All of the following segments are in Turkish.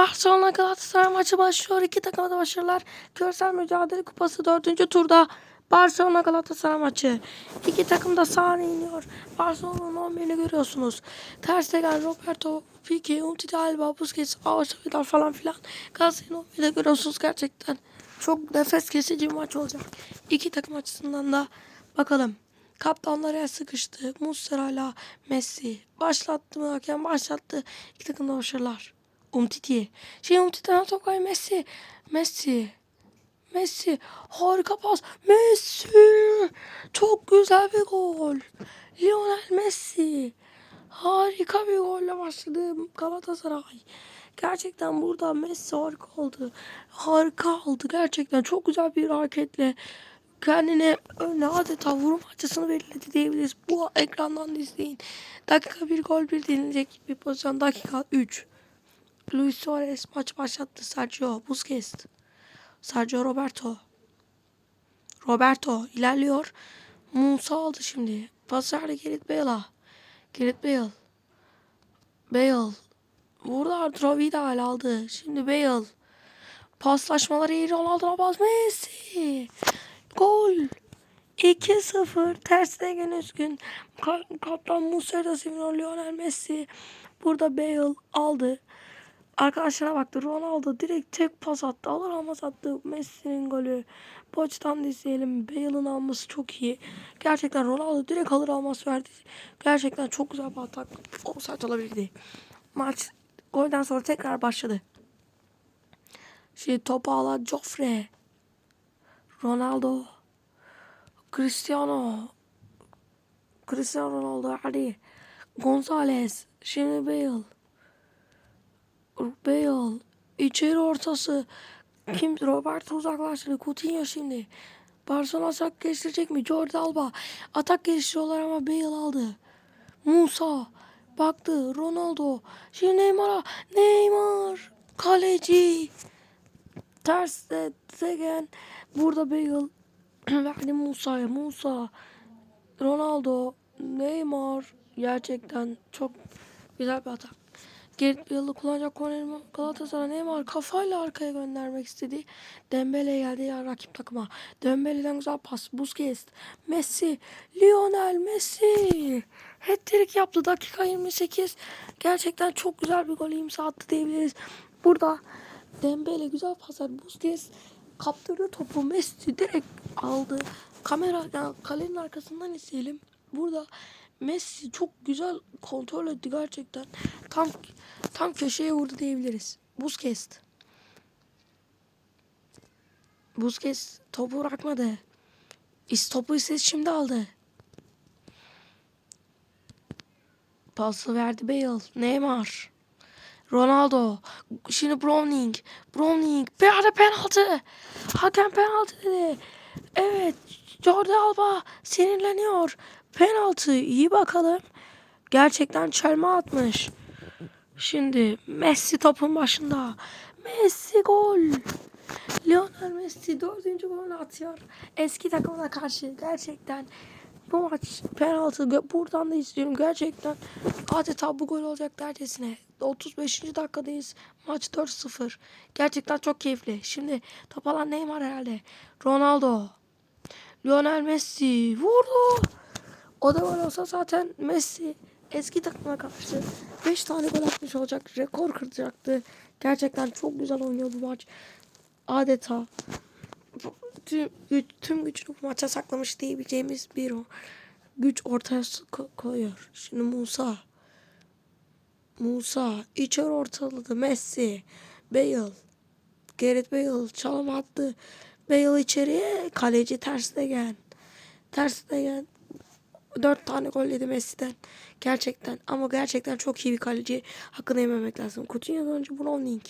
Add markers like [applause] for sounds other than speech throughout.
Barcelona Galatasaray maçı başlıyor. İki takıma da başarılar. Görsel Mücadele Kupası dördüncü turda Barcelona Galatasaray maçı. İki takım da sahne iniyor. Barcelona'nın 11'ini görüyorsunuz. Ter Stegen, Roberto, Pique, Umtiti Alba, Busquets, Ağaç Vidal falan filan. Galatasaray'ın 11'ini de görüyorsunuz gerçekten. Çok nefes kesici bir maç olacak. İki takım açısından da bakalım. Kaptanlar el sıkıştı. Muslera'yla Messi. Başlattı mı hakem başlattı. İki takım da başarılar. Umtiti. Şey Umtiti'den top kay Messi. Messi. Messi. Harika pas. Messi. Çok güzel bir gol. Lionel Messi. Harika bir golle başladı Galatasaray. Gerçekten burada Messi harika oldu. Harika oldu gerçekten. Çok güzel bir hareketle kendine önüne adeta vurma açısını belirledi diyebiliriz. Bu ekrandan da izleyin. Dakika bir gol bir denilecek bir pozisyon. Dakika 3. Luis Suarez maç başlattı. Sergio Busquets. Sergio Roberto. Roberto ilerliyor. Musa aldı şimdi. Pas verdi Gareth Bale'a. Gareth Bale. Bale. Vurdu Arturo Vidal aldı. Şimdi Bale. Paslaşmaları iyi Ronaldo'na pas. Messi. Gol. 2-0. Tersine üzgün. Ka- Kaptan Muslera da. Lionel Messi. Burada Bale aldı. Arkadaşlara baktı. Ronaldo direkt tek pas attı. Alır almaz attı. Messi'nin golü. Da izleyelim. Bale'ın alması çok iyi. Gerçekten Ronaldo direkt alır almaz verdi. Gerçekten çok güzel bir atak. Offside olabilirdi. Maç golden sonra tekrar başladı. Şimdi topu alan Joffre. Ronaldo. Cristiano. Cristiano Ronaldo hadi. Gonzalez. Şimdi Bale. Bale. İçeri ortası. Kim? Roberto uzaklaştırdı. Coutinho şimdi. Barcelona atak geliştirecek mi? Jordi Alba. Atak geliştiriyorlar ama Bale aldı. Musa. Baktı. Ronaldo. Şimdi Neymar'a. Neymar. Kaleci. Ters Stegen. Burada Bale. [clears throat] Verdi Musa'ya. Musa. Ronaldo. Neymar. Gerçekten çok güzel bir atak. Gerrit Bale'ı kullanacak Konelma Galatasaray Neymar kafayla arkaya göndermek istedi. Dembele geldi ya rakip takıma. Dembele'den güzel pas. Busquets, Messi, Lionel Messi. Hat-trick yaptı dakika 28. Gerçekten çok güzel bir gol imza attı diyebiliriz. Burada Dembele güzel paslar. Busquets kaptırdı topu. Messi direkt aldı. Kamera yani kalenin arkasından izleyelim. Burada Messi çok güzel kontrol etti gerçekten. Tam tam köşeye vurdu diyebiliriz. Busquets. Busquets topu bırakmadı. İs topu ise şimdi aldı. Pası verdi Bale. Neymar. Ronaldo. Şimdi Browning. Browning. Ara penaltı. Hakem penaltı dedi. Evet. Jordi Alba sinirleniyor. Penaltı. iyi bakalım. Gerçekten çelme atmış. Şimdi Messi topun başında. Messi gol. Lionel Messi dördüncü golünü atıyor. Eski takımına karşı gerçekten bu maç penaltı buradan da izliyorum gerçekten adeta bu gol olacak dercesine 35. dakikadayız maç 4-0 gerçekten çok keyifli şimdi top alan Neymar herhalde Ronaldo Lionel Messi vurdu o da gol olsa zaten Messi eski takıma karşı 5 tane gol atmış olacak rekor kıracaktı gerçekten çok güzel oynuyor bu maç adeta tüm, tüm gücünü bu maça saklamış diyebileceğimiz bir o. Güç ortaya ko- koyuyor. Şimdi Musa. Musa. içeri ortaladı. Messi. Bale. Gareth Bale çalım attı. Bale içeriye. Kaleci ters gel. Ters gel. Dört tane gol yedi Messi'den. Gerçekten ama gerçekten çok iyi bir kaleci. Hakkını yememek lazım. Coutinho'dan önce Browning.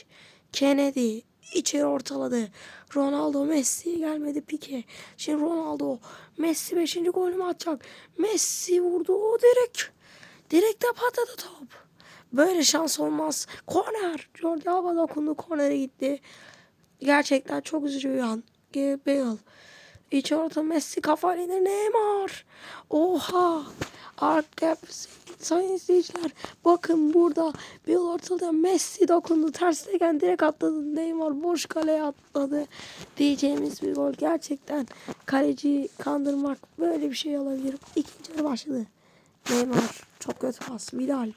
Kennedy içeri ortaladı. Ronaldo Messi gelmedi Pique. Şimdi Ronaldo Messi 5. golü mü atacak? Messi vurdu o direkt. Direkte patladı top. Böyle şans olmaz. Korner. Jordi Alba dokundu. Kornere gitti. Gerçekten çok üzücü bir an. Bale. İç orta Messi indir Neymar. Oha. Arka sayın izleyiciler bakın burada bir ortada Messi dokundu terstegen direkt atladı. Neymar boş kaleye atladı diyeceğimiz bir gol. Gerçekten kaleciyi kandırmak böyle bir şey olabilir. İkinci yarı başladı. Neymar çok kötü pas. Vidal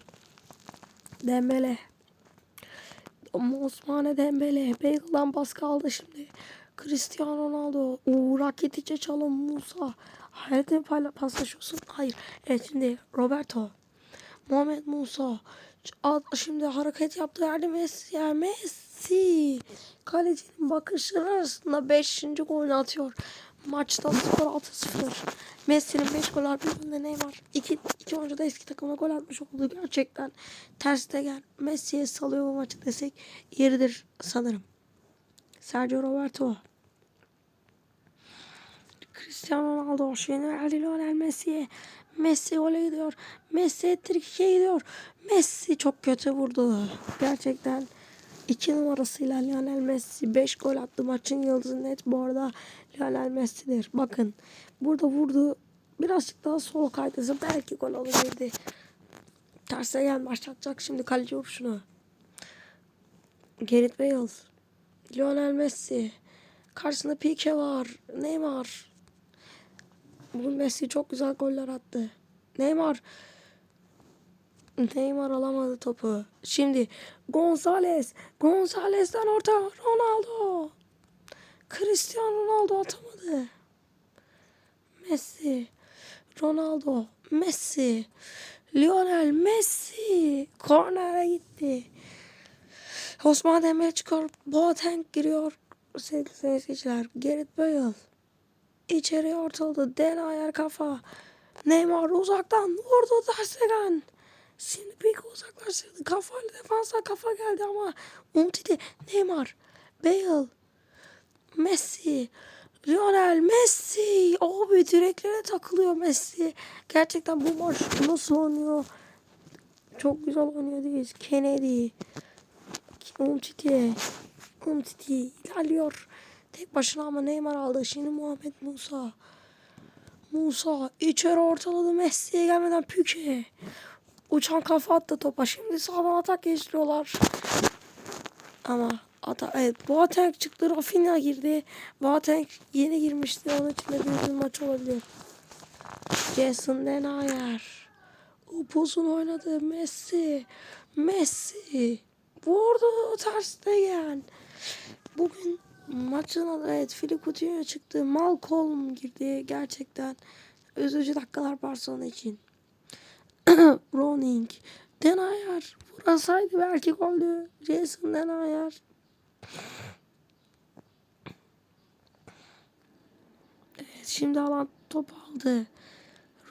Dembele. Osmane Dembele Bagel'dan baskı aldı şimdi Cristiano Ronaldo Uğur Rakitic'e çalım Musa. Hayret'e payla paslaşıyorsun? Hayır. Evet şimdi Roberto. Muhammed Musa. Şimdi hareket yaptı. Yerde Messi ya Messi. Kalecinin bakışları arasında 5. golünü atıyor. Maçta skor 6-0 Messi'nin 5 gol ardından Neymar. İki, iki oyuncu da eski takımına gol atmış oldu gerçekten. Ters de gel Messi'ye salıyor bu maçı desek yeridir sanırım Sergio Roberto Cristiano Ronaldo şimdi verdi Lionel Messi'ye. Messi gole gidiyor. Messi ettirkiye gidiyor. Messi çok kötü vurdu. Gerçekten 2 numarasıyla Lionel Messi 5 gol attı. Maçın yıldızı net bu arada Lionel Messi'dir. Bakın burada vurdu. Birazcık daha sol kaydırsa belki gol olabilirdi. Terse gel başlatacak şimdi kaleci vuruşunu. Gareth Bale. Lionel Messi. Karşısında Pique var. Neymar. Bugün Messi çok güzel goller attı. Neymar. Neymar alamadı topu. Şimdi Gonzalez. Gonzalez'den orta Ronaldo. Cristiano Ronaldo atamadı. Messi. Ronaldo. Messi. Lionel Messi. Kornere gitti. Osman Demir çıkıyor. Boateng giriyor. Sevgili seyirciler. Gareth Bale. İçeri ortaladı. Den ayar kafa. Neymar uzaktan vurdu Terstegen. Şimdi bir uzaklaştırdı. Kafayla defansa kafa geldi ama Umtiti, Neymar, Bale, Messi, Lionel Messi. Abi direklere takılıyor Messi. Gerçekten bu maç nasıl oynuyor? Çok güzel oynuyor diyoruz. Kennedy, Umtiti, Umtiti ilerliyor. Tek başına ama Neymar aldı. Şimdi Muhammed Musa. Musa içeri ortaladı Messi'ye gelmeden Püke. Uçan kafa attı topa. Şimdi sağdan atak geçiriyorlar. Ama ata evet Boateng çıktı. Rafinha girdi. Boateng yeni girmişti. Onun için de bir maç olabilir. Jason Denayer. Upuzun oynadı. Messi. Messi. Vurdu ters Stegen. Bugün maçın adı evet Filip Coutinho çıktı. Malcolm girdi gerçekten. Üzücü dakikalar Barcelona için. [clears throat] Browning. Denayer. Vurasaydı belki goldü. Jason Denayer. Evet şimdi alan top aldı.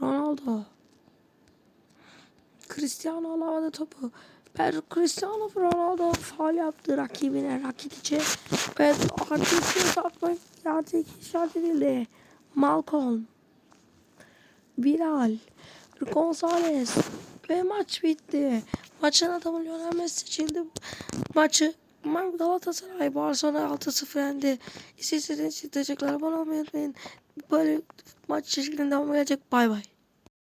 Ronaldo. Cristiano alamadı topu. Ben Cristiano Ronaldo faal yaptı rakibine Rakitic'e ve Rakitic'e atmak artık işaret edildi. Malcolm. Bilal. Gonzalez. Ve maç bitti. Maçın adamı Lionel Messi seçildi. Maçı Galatasaray Barcelona 6-0 yendi. İstediğiniz için teşekkürler. Abone unutmayın. Böyle maç çeşitlerinde devam gelecek. Bay bay.